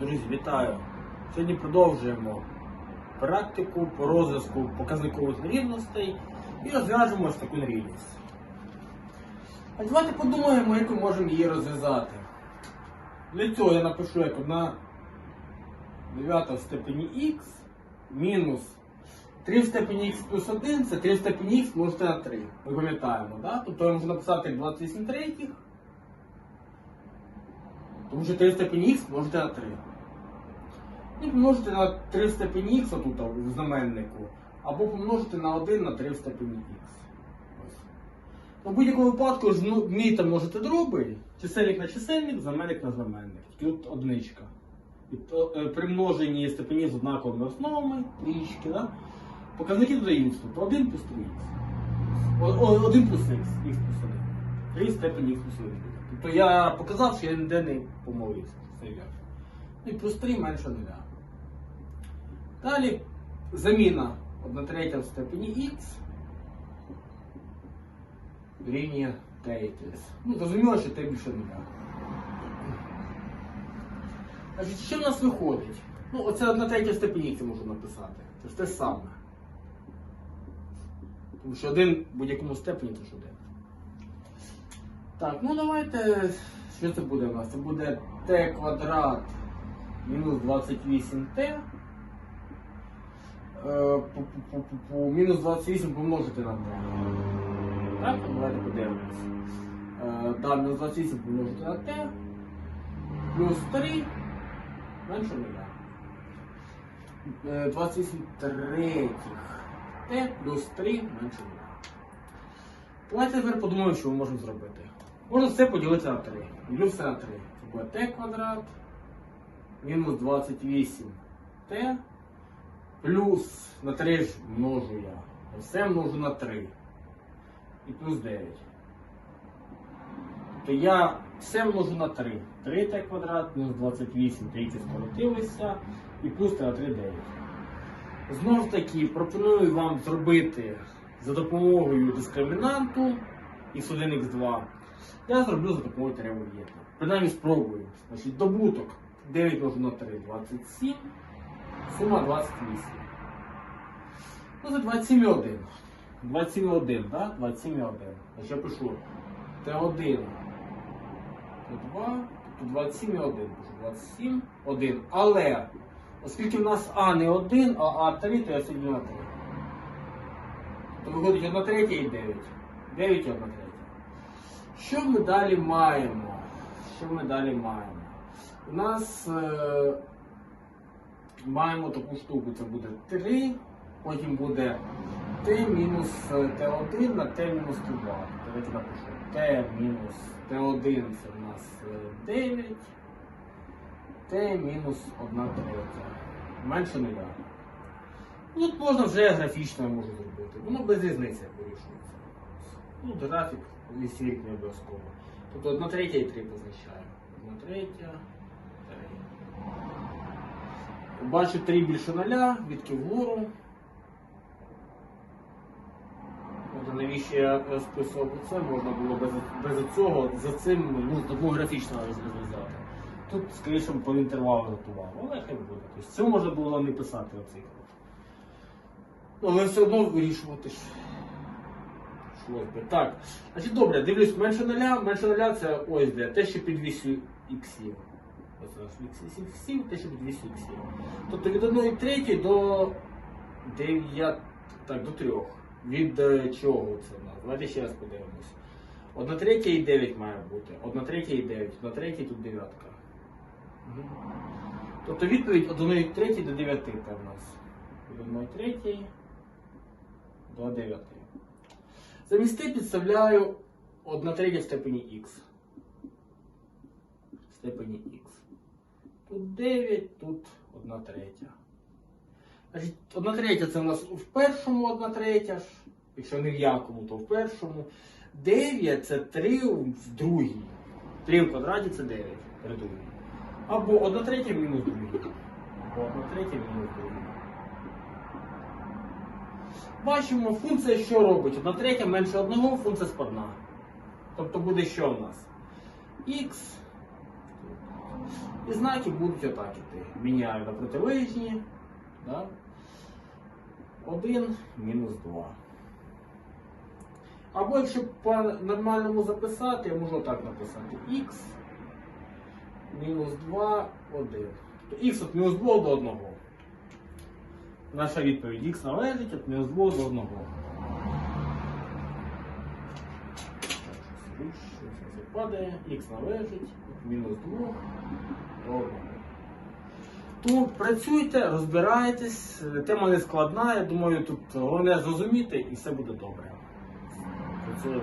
Друзі, вітаю! Сьогодні продовжуємо практику по розв'язку показникових нерівностей і розв'яжемо ось таку нерівність. А давайте подумаємо, як ми можемо її розв'язати. Для цього я напишу як 1 дев'ята в степені х мінус 3 в степені х плюс 1 це 3 в степені х множити на 3. Ми пам'ятаємо, да? Тобто я можу написати як 28 третіх. Тому що 3 в степені х множити на 3. І помножити на 3 в степені х отут в знаменнику, або помножити на 1 на 3 в степені х. У будь-якому випадку ж ну, множити дроби, чисельник на чисельник, знаменник на знаменник. Тут одиничка. І е, при множенні степені з однаковими основами, трішки, да? показники додаються. Тобто 1 плюс 3х. 1 плюс х, х плюс 1. 3 степені х плюс 1. Тобто я показав, що я ніде не помилився. Все вірно. Ну і плюс 3 менше нуля. Далі заміна 1 третя в степені х рівня t. Ну, зрозуміло, що t більше нуля. Значить, що в нас виходить? Ну, оце 1 третя в степені х можу написати. Це ж те саме. Тому що один в будь-якому степені це ж один. Так, ну давайте. Що це буде у нас? Це буде t квадрат мінус 28t. Е, по- по- по- по- Мінус 28 помножити на t. Так, давайте подивимось. Е, Да, мінус 28 помножити на t. Плюс 3. Менше нуля. Е, 28 третіх. t плюс 3 менше нуля. Давайте тепер подумаємо, що ми можемо зробити. Можна все поділити на 3. Ділю все на 3. Це буде t квадрат мінус 28t плюс на 3 ж множу я. Все множу на 3. І плюс 9. Тобто я все множу на 3. 3t квадрат мінус 28, трійці скоротилися, і плюс 3 на 3 9. Знову ж таки, пропоную вам зробити за допомогою дискримінанту x1, x2. Я зроблю за допомогою теремов'єта. Принаймні спробую. Значить, добуток 9 множу на 3 27. Сума 28. Ну, це 27,1. 27,1, так? 27,1. Значить, я пишу Т1. Т2. Тобто 27,1. Пишу 27, 1. Але, оскільки в нас А не 1, а А3, то я сьогодні на 3. То виходить 1 третя і 9. 9 і 1 третя. Що ми далі маємо? Що ми далі маємо? У нас е, маємо таку штуку, це буде 3, потім буде t мінус е, t1 на t мінус t2. Давайте напишу. t мінус t1 це у нас е, 9, t мінус 1 третя. Менше нуля. Ну, Тут можна вже графічно можу зробити. Воно без різниці вирішується. Ну, графік висить не обов'язково. Тобто 1 третя і 3 позначаю. 1 третя, 3. Бачу 3 більше 0, відки вгору. От навіщо я е, списував це, можна було без, без цього, за цим ну, таку графічно розв'язати. Тут, скоріше, по інтервалу готував, але хай буде. Тобто, це можна було не писати оцей крок. Але все одно вирішувати ж. Так, значить добре, дивлюсь, менше нуля, менше нуля це ось де, те, що під вісю іксів. Ось у нас вісі іксів, те, що під вісю іксів. Тобто від 1 третьої до 9, так, до 3. Від е, чого це в нас? Давайте ще раз подивимось. 1 третя і 9 має бути. 1 третя і 9. 1 третя тут дев'ятка. Мгм. Тобто відповідь 1 третій до 9 це в нас. Від 1 третій до 9. Замість t підставляю 1 третя в степені х. В степені х. Тут 9, тут 1 третя. Значить, 1 третя це у нас в першому 1 третя. Якщо не в якому, то в першому. 9 це 3 в другій. 3 в квадраті це 9 при. Або 1 третя мінус другій. Або 1 третя мінус другій. Бачимо, функція що робить? 1 третя менше 1, функція складна. Тобто буде що в нас? Х. І знаки будуть отак. Міняю на протилежні. Да? 1 мінус 2. Або якщо по-нормальному записати, я можу так написати х мінус 2, 1. То х від мінус 2 до 1. Наша відповідь х належить від мінус 2 до 1. Падає, х належить від мінус 2 до 1. Тому працюйте, розбирайтесь, тема не складна, я думаю, тут головне зрозуміти і все буде добре. Працюємо.